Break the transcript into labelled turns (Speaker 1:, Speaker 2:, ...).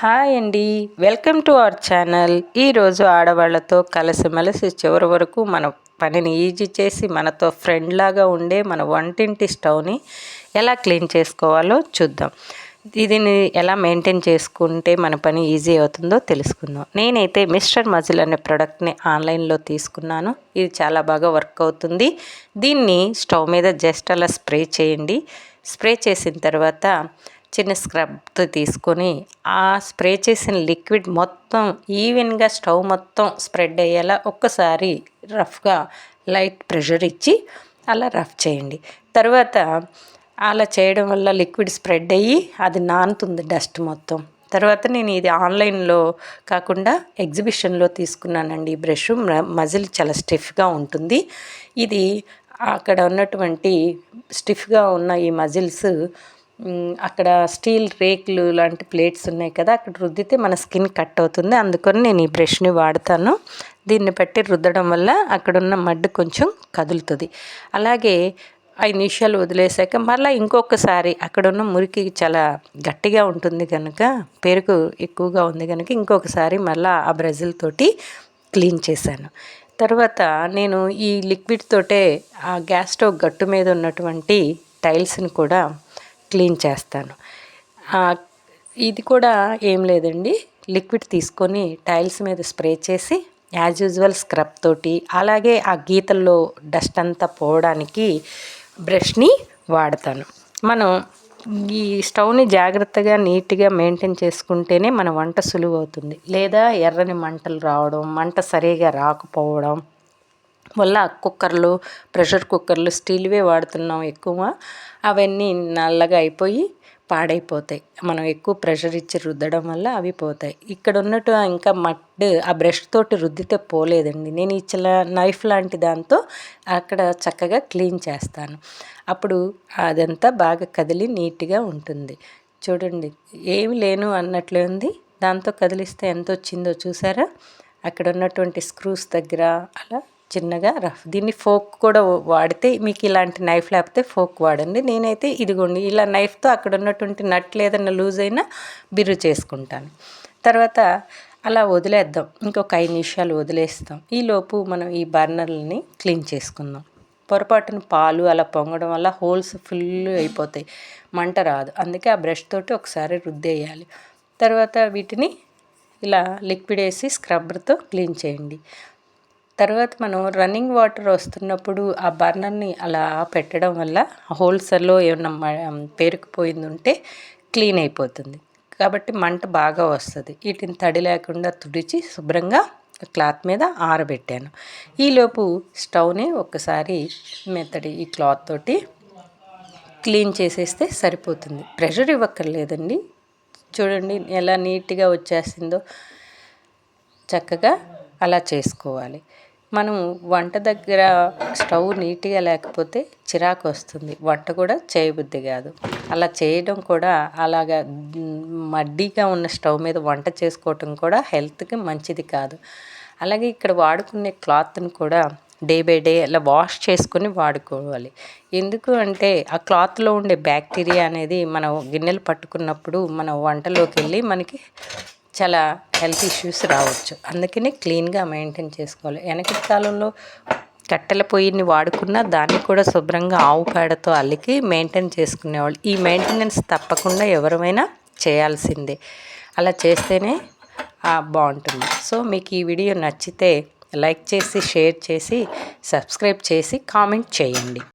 Speaker 1: Hi అండి. Welcome to our channel. ఈరోజు ఆడవాళ్ళతో కలిసిమెలిసి చివరి వరకు మన పనిని ఈజీ చేసి మనతో ఫ్రెండ్ లాగా ఉండే మన వంటింటి స్టవ్ని ఎలా క్లీన్ చేసుకోవాలో చూద్దాం. దీన్ని ఎలా మెయింటైన్ చేసుకుంటే మన పని ఈజీ అవుతుందో తెలుసుకుందాం. నేనైతే మిస్టర్ మజిల్ అనే ప్రోడక్ట్ని ఆన్లైన్లో తీసుకున్నాను. ఇది చాలా బాగా వర్క్ అవుతుంది. దీన్ని స్టవ్ మీద జస్ట్ అలా స్ప్రే చేయండి. స్ప్రే చేసిన తర్వాత చిన్న స్క్రబ్తో తీసుకొని ఆ స్ప్రే చేసిన లిక్విడ్ మొత్తం ఈవెన్గా స్టవ్ మొత్తం స్ప్రెడ్ అయ్యేలా ఒక్కసారి రఫ్గా లైట్ ప్రెషర్ ఇచ్చి అలా రఫ్ చేయండి. తర్వాత అలా చేయడం వల్ల లిక్విడ్ స్ప్రెడ్ అయ్యి అది నానుతుంది డస్ట్ మొత్తం. తర్వాత నేను ఇది ఆన్లైన్లో కాకుండా ఎగ్జిబిషన్లో తీసుకున్నానండి. ఈ బ్రష్ మజిల్ చాలా స్టిఫ్గా ఉంటుంది. ఇది అక్కడ ఉన్నటువంటి స్టిఫ్గా ఉన్న ఈ మజిల్స్ అక్కడ స్టీల్ రేకులు లాంటి ప్లేట్స్ ఉన్నాయి కదా అక్కడ రుద్దితే మన స్కిన్ కట్ అవుతుంది. అందుకని నేను ఈ బ్రష్ని వాడతాను. దీన్ని బట్టి రుద్దడం వల్ల అక్కడున్న మడ్డు కొంచెం కదులుతుంది. అలాగే ఐదు నిమిషాలు వదిలేసాక మళ్ళీ ఇంకొకసారి అక్కడున్న మురికి చాలా గట్టిగా ఉంటుంది కనుక పెరుగు ఎక్కువగా ఉంది కనుక ఇంకొకసారి మళ్ళీ ఆ బ్రజిల్ తోటి క్లీన్ చేశాను. తర్వాత నేను ఈ లిక్విడ్ తోటే ఆ గ్యాస్ స్టవ్ గట్టు మీద ఉన్నటువంటి టైల్స్ని కూడా క్లీన్ చేస్తాను. ఇది కూడా ఏం లేదండి. లిక్విడ్ తీసుకొని టైల్స్ మీద స్ప్రే చేసి యాజ్ యూజువల్ స్క్రబ్ తోటి అలాగే ఆ గీతల్లో డస్ట్ అంతా పోవడానికి బ్రష్ని వాడతాను. మనం ఈ స్టవ్ని జాగ్రత్తగా నీట్గా మెయింటైన్ చేసుకుంటేనే మన వంట సులువు అవుతుంది. లేదా ఎర్రని మంటలు రావడం మంట సరిగా రాకపోవడం వల్ల కుక్కర్లు ప్రెషర్ కుక్కర్లు స్టీల్వే వాడుతున్నాం ఎక్కువ. అవన్నీ నల్లగా అయిపోయి పాడైపోతాయి. మనం ఎక్కువ ప్రెషర్ ఇచ్చి రుద్దడం వల్ల అవి పోతాయి. ఇక్కడ ఉన్నట్టు ఇంకా మడ్ ఆ బ్రష్ తోటి రుద్దితే పోలేదండి. నేను ఇచ్చిన నైఫ్ లాంటి దాంతో అక్కడ చక్కగా క్లీన్ చేస్తాను. అప్పుడు అదంతా బాగా కదిలి నీట్గా ఉంటుంది. చూడండి ఏమి లేను అన్నట్లే ఉంది. దాంతో కదిలిస్తే ఎంత వచ్చిందో చూసారా? అక్కడ ఉన్నటువంటి స్క్రూస్ దగ్గర అలా చిన్నగా రఫ్. దీన్ని ఫోక్ కూడా వాడితే మీకు ఇలాంటి నైఫ్ లేకపోతే ఫోక్ వాడండి. నేనైతే ఇదిగోండి ఇలా నైఫ్తో అక్కడ ఉన్నటువంటి నట్ లేదన్న లూజ్ అయినా బిర్రు చేసుకుంటాను. తర్వాత అలా వదిలేద్దాం. ఇంకొక ఐదు నిమిషాలు వదిలేస్తాం. ఈలోపు మనం ఈ బర్నర్లని క్లీన్ చేసుకుందాం. పొరపాటున పాలు అలా పొంగడం వల్ల హోల్స్ ఫుల్ అయిపోతాయి. మంట రాదు. అందుకే ఆ బ్రష్ తోటి ఒకసారి రుద్దేయాలి. తర్వాత వీటిని ఇలా లిక్విడ్ వేసి స్క్రబ్బర్తో క్లీన్ చేయండి. తర్వాత మనం రన్నింగ్ వాటర్ వస్తున్నప్పుడు ఆ బర్నర్ని అలా పెట్టడం వల్ల హోల్సర్లో ఏమన్నా పేరుకుపోయింది ఉంటే క్లీన్ అయిపోతుంది. కాబట్టి మంట బాగా వస్తుంది. వీటిని తడి లేకుండా తుడిచి శుభ్రంగా క్లాత్ మీద ఆరబెట్టాను. ఈలోపు స్టవ్ని ఒక్కసారి మెత్తడి ఈ క్లాత్ తోటి క్లీన్ చేసేస్తే సరిపోతుంది. ప్రెషర్ ఇవ్వక్కర్లేదండి. చూడండి ఎలా నీట్గా వచ్చేసిందో చక్కగా అలా చేసుకోవాలి. మనం వంట దగ్గర స్టవ్ నీట్గా లేకపోతే చిరాకు వస్తుంది వంట కూడా చేయబుద్ధి కాదు. అలా చేయడం కూడా అలాగా మడ్డీగా ఉన్న స్టవ్ మీద వంట చేసుకోవటం కూడా హెల్త్కి మంచిది కాదు. అలాగే ఇక్కడ వాడుకునే క్లాత్ని కూడా డే బై డే అలా వాష్ చేసుకొని వాడుకోవాలి. ఎందుకు అంటే ఆ క్లాత్లో ఉండే బ్యాక్టీరియా అనేది మనం గిన్నెలు పట్టుకున్నప్పుడు మన వంటలోకి వెళ్ళి మనకి చాలా హెల్త్ ఇష్యూస్ రావచ్చు. అందుకని క్లీన్గా మెయింటైన్ చేసుకోవాలి. వెనకటి కాలంలో కట్టెల పొయ్యిని వాడుకున్న దాన్ని కూడా శుభ్రంగా ఆవు పేడతో అల్లికి మెయింటైన్ చేసుకునేవాళ్ళు. ఈ మెయింటెనెన్స్ తప్పకుండా ఎవరమైనా చేయాల్సిందే. అలా చేస్తేనే బాగుంటుంది. సో మీకు ఈ వీడియో నచ్చితే లైక్ చేసి షేర్ చేసి సబ్స్క్రైబ్ చేసి కామెంట్ చేయండి.